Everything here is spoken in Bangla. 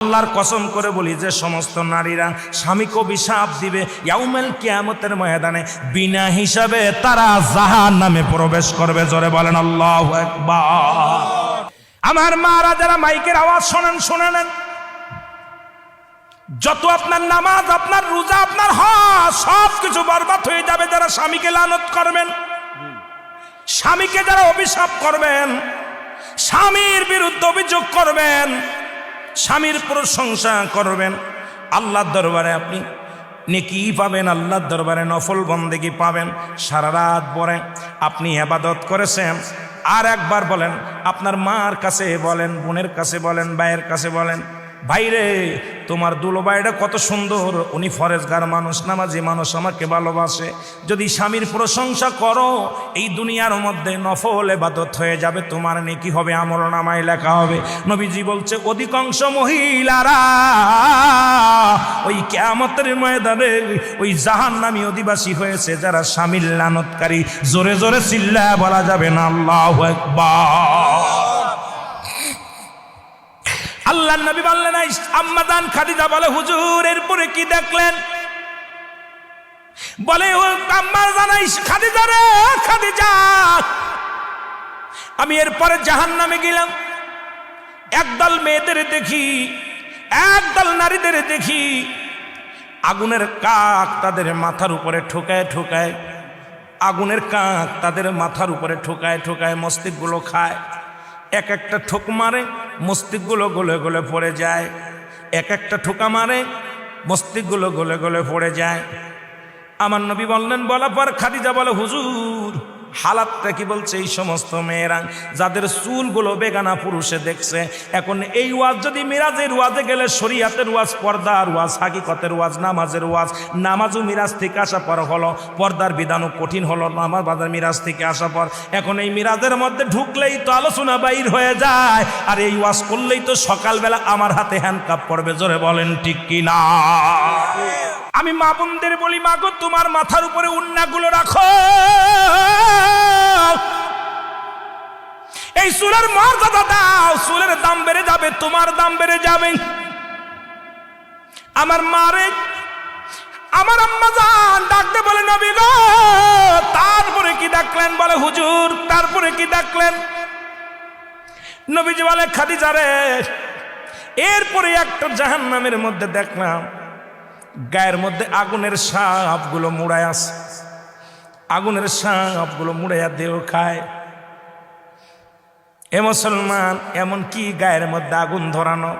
আল্লাহর কসম করে বলি যে সমস্ত নারীরা স্বামীকে অভিশাপ দিবে ইয়াউমেল কিয়ামতের ময়দানে, বিনা হিসাবে তারা জাহান নামে প্রবেশ করবে। জোরে বলেন, আল্লাহ আমার মারা যারা মাইকের আওয়াজ শোনেন, শুনে নেন। যত আপনার নামাজ, আপনার রোজা, আপনার হজ, সব কিছু বরবাদ হয়ে যাবে যারা স্বামীকে লানত করবেন। স্বামীকে যারা অভিশাপ করবেন, স্বামীর বিরুদ্ধে অভিযোগ করবেন স্বামীর প্রশংসা করবেন। আল্লাহর দরবারে আপনি নেকি পাবেন, আল্লাহর দরবারে নফল বন্দেগি পাবেন সারা রাত পরে আপনি আবাদত করেছেন। আর একবার বলেন, আপনার মার কাছে বলেন, বোনের কাছে বলেন, ভাইয়ের কাছে বলেন ভাইরে, তোমার দুলো ভাইটা কত সুন্দর। উনি ফরেজগার মানুষ, নামাজি মানুষ, আমাকে ভালোবাসে। যদি স্বামীর প্রশংসা করো, এই দুনিয়ার মধ্যে নফল এবাদত হয়ে যাবে, তোমার নেকি হবে, আমল নামায় লেখা হবে। নবীজি বলছে, অধিকাংশ মহিলারা ওই কেয়ামতের ময়দানে ওই জাহান নামী অধিবাসী হয়েছে, যারা স্বামীর লানতকারী। জোরে জোরে চিল্লা বলা যাবে না, আল্লাহ একবার আল্লাহ নবী বললেন আম্মাদান খাদিজা বলে, হুজুর, এরপরে কি দেখলেন? বলে, ও আম্মা জানাই খাদিজা রে, খাদিজা! আমি এরপরে জাহান নামে গেলাম। একদল মেয়েদের দেখি, একদল নারীদের দেখি, আগুনের কাক তাদের মাথার উপরে ঠোকায় ঠোকায়, আগুনের কাক তাদের মাথার উপরে ঠোকায় ঠোকায় মস্তিষ্কগুলো খায়, এক একটা ঠোক মারে মস্তিষ্কগুলো গলে গলে পড়ে যায়। এক একটা ঠোকা মারে মস্তিষ্কগুলো গলে গলে পড়ে যায়। আমার নবী বললেন, বলা পর খাদিজা বলে, হুজুর হালাতটা কি বলছে এই সমস্ত মেয়েরা? যাদের চুলগুলো বেগানা পুরুষে দেখছে। এখন এই ওয়াজ যদি মিরাজের ওয়াজে গেলে শরিয়াতের ওয়াজ, পর্দার ওয়াজ, হাকিকতের ওয়াজ, নামাজের ওয়াজ, নামাজও মিরাজ থেকে আসা পর হলো, পর্দার বিধানও কঠিন হলো, নামাজ বাজার মিরাজ থেকে আসা পর। এখন এই মিরাজের মধ্যে ঢুকলেই তো আলোচনা বাইর হয়ে যায়। আর এই ওয়াজ করলেই তো সকালবেলা আমার হাতে হ্যান্ডকাপ পড়বে, জোরে বলেন ঠিক কি না? আমি মা বোনদের বলি, মা গো, তোমার মাথার উপরে উন্নাগুলো রাখো। এই চুলের মর্যাদা দাও চুলের দাম বেড়ে যাবে, তোমার দাম বেড়ে যাবে। আমার মারে, আমার আম্মা যান ডাকতে বলে, নবী গো, তারপরে কি ডাকলেন বলে, হুজুর, তারপরে কি ডাকলেন নবীজি বলে, খাদিজা রে, এরপরে একটা জাহান্নামের মধ্যে দেখলাম, গায়ের মধ্যে আগুনের সাপগুলো মুড়ায় আছে। আগুনের সাপগুলো মুড়াইয়া দেহ খায়। এ মুসলমান এমন কি গায়ের মধ্যে আগুন ধরানো।